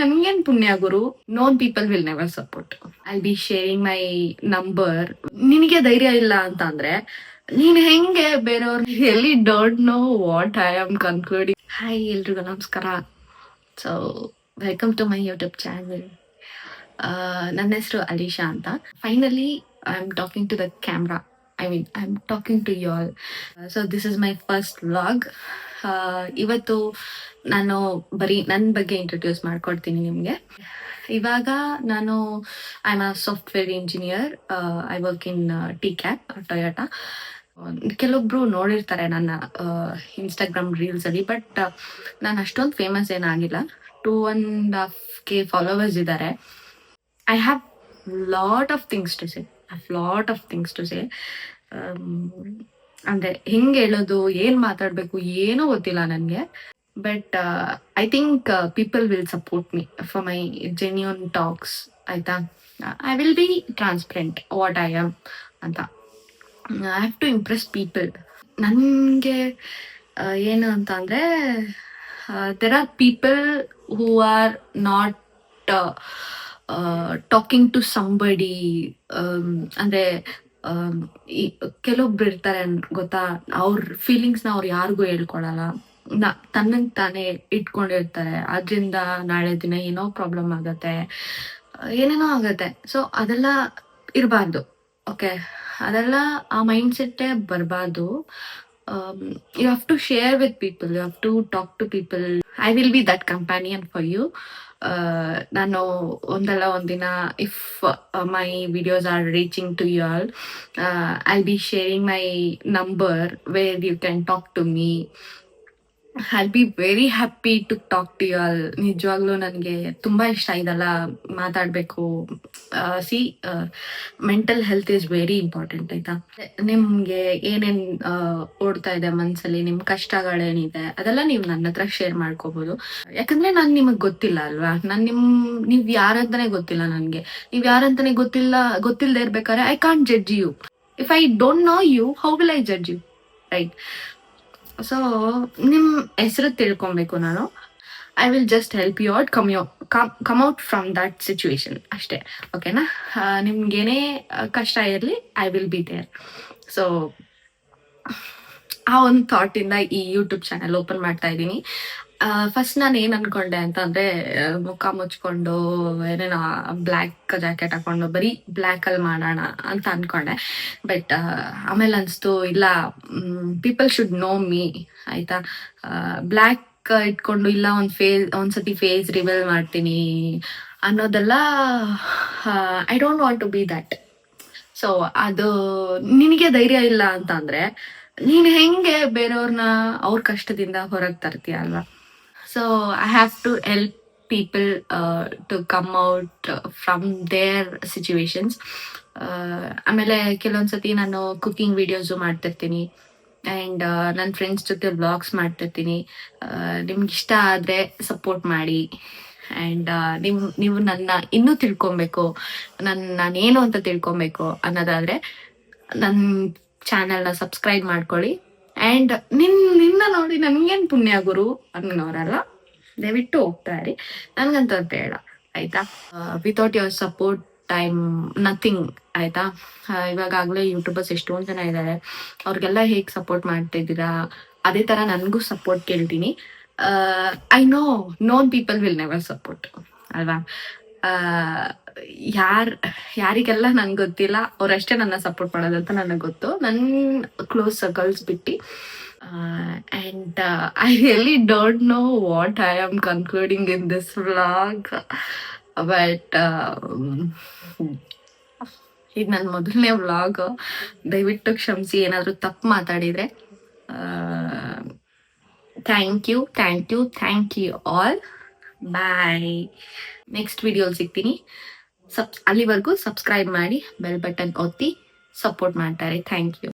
ನನ್ಗೇನ್ ಪುಣ್ಯ ಗುರು known people will never support I be sharing my number ನಿನಗೆ ಧೈರ್ಯ ಇಲ್ಲ ಅಂತ ಅಂದ್ರೆ ನೀನ್ ಹೆಂಗೆ ಬೇರೆಯವ್ರ ಎಲ್ಲಿ don't know what I am concluding hi ಎಲ್ರಿಗೂ ನಮಸ್ಕಾರ. So welcome to my YouTube channel ನನ್ನ ಹೆಸರು ಅಲಿಶಾ ಅಂತ. Finally I am talking to the camera I mean I am talking to you all so this is my first vlog ಇವತ್ತು ನಾನು ಬರೀ ನನ್ನ ಬಗ್ಗೆ ಇಂಟ್ರೊಡ್ಯೂಸ್ ಮಾಡ್ಕೊಡ್ತೀನಿ ನಿಮಗೆ. ಇವಾಗ ನಾನು I am a software engineer I work in T cap Toyota ಕೆಲವೊಬ್ರು ನೋಡಿರ್ತಾರೆ ನನ್ನ ಇನ್ಸ್ಟಾಗ್ರಾಮ್ ರೀಲ್ಸ್ ಅಲ್ಲಿ ಬಟ್ ನಾನು ಅಷ್ಟೊಂದು ಫೇಮಸ್ ಏನಾಗಿಲ್ಲ. Two and half K followers ಇದ್ದಾರೆ I have lot of things to say lot of things to say ಅಂದ್ರೆ ಹೆಂಗ್ ಹೇಳೋದು, ಏನ್ ಮಾತಾಡ್ಬೇಕು, ಏನೂ ಗೊತ್ತಿಲ್ಲ ನನ್ಗೆ. But I think people will support me for my genuine talks ಆಯ್ತಾ? I will be transparent what I am ಅಂತ. I have to impress people ನನಗೆ ಏನು ಅಂತ ಅಂದರೆ there are people who are not talking to somebody ಅಂದರೆ ಕೆಲವೊಬ್ರು ಇರ್ತಾರೆ ಗೊತ್ತಾ? ಅವ್ರ ನ ಅವ್ರು ಯಾರಿಗೂ ಹೇಳ್ಕೊಳಲ್ಲ ನ ತನ್ನಂಗೆ ತಾನೇ ಇಟ್ಕೊಂಡಿರ್ತಾರೆ. ಅದರಿಂದ ನಾಳೆ ದಿನ ಏನೋ ಪ್ರಾಬ್ಲಮ್ ಆಗತ್ತೆ. ಏನೇನೋ ಆಗತ್ತೆ. ಸೊ ಅದೆಲ್ಲ ಇರಬಾರ್ದು. ಓಕೆ ಅದೆಲ್ಲ ಆ ಮೈಂಡ್ ಸೆಟ್ಟೇ ಬರಬಾರ್ದು. You have to share with people you have to talk to people I will be that companion for you ನಾನು ಒಂದಲ್ಲ ಒಂದಿನ if my videos are reaching to you all I be sharing my number where you can talk to me I be very happy to talk to you all ನಿಜವಾಗ್ಲೂ ನನಗೆ ತುಂಬ ಇಷ್ಟ ಇದೆಲ್ಲ ಮಾತಾಡಬೇಕು. See mental health is very important ಆಯ್ತಾ? ನಿಮಗೆ ಏನೇನು ಓಡ್ತಾ ಇದೆ ಮನಸ್ಸಲ್ಲಿ ನಿಮ್ ಕಷ್ಟಗಳೇನಿದೆ ಅದೆಲ್ಲ ನೀವು ನನ್ನ ಹತ್ರ ಶೇರ್ ಮಾಡ್ಕೋಬಹುದು ಯಾಕಂದ್ರೆ ನಾನು ನಿಮಗೆ ಗೊತ್ತಿಲ್ಲ ಅಲ್ವಾ? ನಾನು ನಿಮ್, ನೀವ್ ಯಾರಂತಾನೆ ಗೊತ್ತಿಲ್ಲ ನನಗೆ. ನೀವ್ ಯಾರಂತಾನೆ ಗೊತ್ತಿಲ್ಲ ಗೊತ್ತಿಲ್ಲದೆ ಇರ್ಬೇಕಾದ್ರೆ I can't judge you if I don't know you how will I judge you right so ನಿಮ್ಮ ಹೆಸರು ತಿಳ್ಕೊಬೇಕು ನಾನು I will just help you out come you come come out from that situation ಅಷ್ಟೇ ಓಕೆನಾ ನಿಮ್ಗೇನೇ ಕಷ್ಟ ಇರಲಿ I will be there so ಆ ಒಂದು ಥಾಟಿಂದ ಈ ಯೂಟ್ಯೂಬ್ ಚಾನೆಲ್ ಓಪನ್ ಮಾಡ್ತಾ ಇದ್ದೀನಿ. ಫಸ್ಟ್ ನಾನು ಏನ್ ಅನ್ಕೊಂಡೆ ಅಂತಂದ್ರೆ ಮುಖ ಮುಚ್ಕೊಂಡು, ಏನೇನೋ ಬ್ಲ್ಯಾಕ್ ಜಾಕೆಟ್ ಹಾಕೊಂಡು, ಬರೀ ಬ್ಲ್ಯಾಕ್ ಅಲ್ಲಿ ಮಾಡೋಣ ಅಂತ ಅನ್ಕೊಂಡೆ. ಬಟ್ ಆಮೇಲೆ ಅನ್ಸ್ತು, ಇಲ್ಲ ಪೀಪಲ್ ಶುಡ್ ನೋ ಮೀ ಆಯ್ತಾ? ಬ್ಲ್ಯಾಕ್ ಇಟ್ಕೊಂಡು, ಇಲ್ಲ, ಒಂದ್ ಫೇಸ್ ಒಂದ್ಸತಿ ಫೇಸ್ ರಿವೆಲ್ ಮಾಡ್ತೀನಿ ಅನ್ನೋದೆಲ್ಲ I don't want to be that so ಅದು ನಿನಗೆ ಧೈರ್ಯ ಇಲ್ಲ ಅಂತ ಅಂದ್ರೆ ನೀನ್ ಹೆಂಗೆ ಬೇರೆಯವ್ರನ್ನ ಅವ್ರ ಕಷ್ಟದಿಂದ ಹೊರಗೆ ತರ್ತೀಯ ಅಲ್ವಾ? So I have to help people to come out from their situations ಆಮೇಲೆ ಕೆಲವೊಂದ್ಸತಿ ನಾನು ಕುಕಿಂಗ್ ವಿಡಿಯೋಸು ಮಾಡ್ತಿರ್ತೀನಿ. ಆ್ಯಂಡ್ ನನ್ನ ಫ್ರೆಂಡ್ಸ್ ಜೊತೆ ವ್ಲಾಗ್ಸ್ ಮಾಡ್ತಿರ್ತೀನಿ. ನಿಮ್ಗೆ ಇಷ್ಟ ಆದರೆ ಸಪೋರ್ಟ್ ಮಾಡಿ. ಆ್ಯಂಡ್ ನಿಮ್, ನೀವು ನನ್ನ ಇನ್ನೂ ತಿಳ್ಕೊಬೇಕು. ನನ್ನ ನಾನೇನು ಅಂತ ತಿಳ್ಕೊಬೇಕು ಅನ್ನೋದಾದರೆ ನನ್ನ ಚಾನಲ್ನ ಸಬ್ಸ್ಕ್ರೈಬ್ ಮಾಡ್ಕೊಳ್ಳಿ. ಆ್ಯಂಡ್ ನಿನ್ ನಿನ್ನ ನೋಡಿ ನನ್ಗೇನ್ ಪುಣ್ಯ ಗುರು ಅನ್ನೋರಲ್ಲ? ದಯವಿಟ್ಟು ಹೋಗ್ತಾ ಇರಿ. ನನ್ಗಂತ ಬೇಡ ಆಯ್ತಾ? Without your support time nothing ಆಯ್ತಾ? ಆ, ಇವಾಗಾಗ್ಲೇ ಯೂಟ್ಯೂಬರ್ಸ್ ಎಷ್ಟೊಂದ್ ಜನ ಇದ್ದಾರೆ ಅವ್ರಿಗೆಲ್ಲ ಹೇಗ್ ಸಪೋರ್ಟ್ ಮಾಡ್ತಿದ್ದೀರಾ? ಅದೇ ತರ ನನ್ಗೂ ಸಪೋರ್ಟ್ ಕೇಳ್ತೀನಿ. I know known people will never support ಅಲ್ವಾ? ಯಾರ್, ಯಾರಿಗೆಲ್ಲ ನಂಗೆ ಗೊತ್ತಿಲ್ಲ, ಅವರಷ್ಟೇ ನನ್ನ ಸಪೋರ್ಟ್ ಮಾಡೋದಂತ ನನಗೆ ಗೊತ್ತು. ನನ್ನ ಕ್ಲೋಸ್ ಸರ್ಕಲ್ಸ್ ಬಿಟ್ಟು and I really don't know what I am concluding in this vlog but ಇದು ನನ್ನ ಮೊದಲನೇ ವ್ಲಾಗ್ ದಯವಿಟ್ಟು ಕ್ಷಮಿಸಿ, ಏನಾದರೂ ತಪ್ಪು ಮಾತಾಡಿದರೆ thank you thank you thank you all bye next ವಿಡಿಯೋಲಿ ಸಿಗ್ತೀನಿ. ಸಬ್ ಅಲ್ಲಿವರೆಗೂ ಸಬ್ಸ್ಕ್ರೈಬ್ ಮಾಡಿ ಬೆಲ್ ಬಟನ್ ಒತ್ತಿ ಸಪೋರ್ಟ್ ಮಾಡ್ತಾರೆ. Thank you